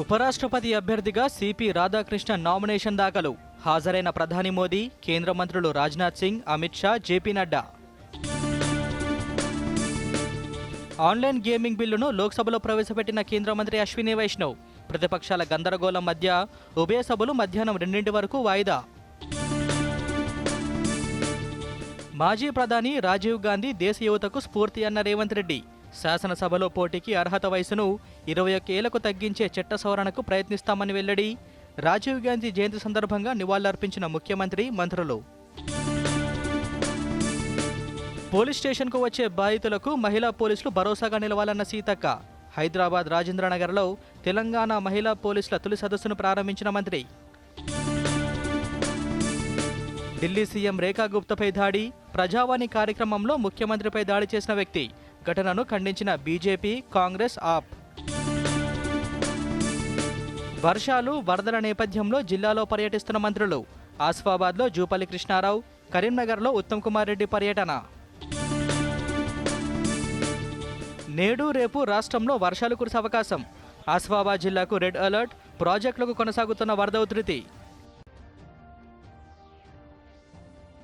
ఉపరాష్ట్రపతి అభ్యర్థిగా CP Radhakrishna nomination దాఖలు. హాజరైన ప్రధాని మోదీ కేంద్ర మంత్రులు Rajnath Singh Amit Shah JP Nadda. Online gaming బిల్లును లోక్సభలో ప్రవేశపెట్టిన కేంద్ర మంత్రి అశ్విని వైష్ణవ్. ప్రతిపక్షాల గందరగోళం మధ్య ఉభయ సభలు మధ్యాహ్నం రెండింటి వరకు వాయిదా. మాజీ ప్రధాని రాజీవ్ గాంధీ దేశ యువతకు స్ఫూర్తి అన్న రేవంత్ రెడ్డి. శాసనసభలో పోటీకి అర్హత వయసును ఇరవై ఒక్క ఏళ్ళకు తగ్గించే చట్ట సవరణకు ప్రయత్నిస్తామని వెల్లడి. రాజీవ్ గాంధీ జయంతి సందర్భంగా నివాళులర్పించిన ముఖ్యమంత్రి మంత్రులు. పోలీస్ స్టేషన్కు వచ్చే బాధితులకు మహిళా పోలీసులు భరోసాగా నిలవాలన్న సీతక్క. హైదరాబాద్ రాజేంద్రనగర్లో తెలంగాణ మహిళా పోలీసుల తొలి సదస్సును ప్రారంభించిన మంత్రి. ఢిల్లీ సీఎం రేఖా గుప్తపై దాడి ప్రజావాణి కార్యక్రమంలో ముఖ్యమంత్రిపై దాడి చేసిన వ్యక్తి. ఘటనను ఖండించిన బీజేపీ కాంగ్రెస్ ఆప్. వర్షాలు వరదల నేపథ్యంలో జిల్లాలో పర్యటిస్తున్న మంత్రులు. ఆసిఫాబాద్లో జూపల్లి కృష్ణారావు కరీంనగర్లో ఉత్తమ్ కుమార్ రెడ్డి పర్యటన. నేడు రేపు రాష్ట్రంలో వర్షాలు కురిసే అవకాశం. ఆసిఫాబాద్ జిల్లాకు రెడ్ అలర్ట్ ప్రాజెక్టులకు కొనసాగుతున్న వరద ఉధృతి.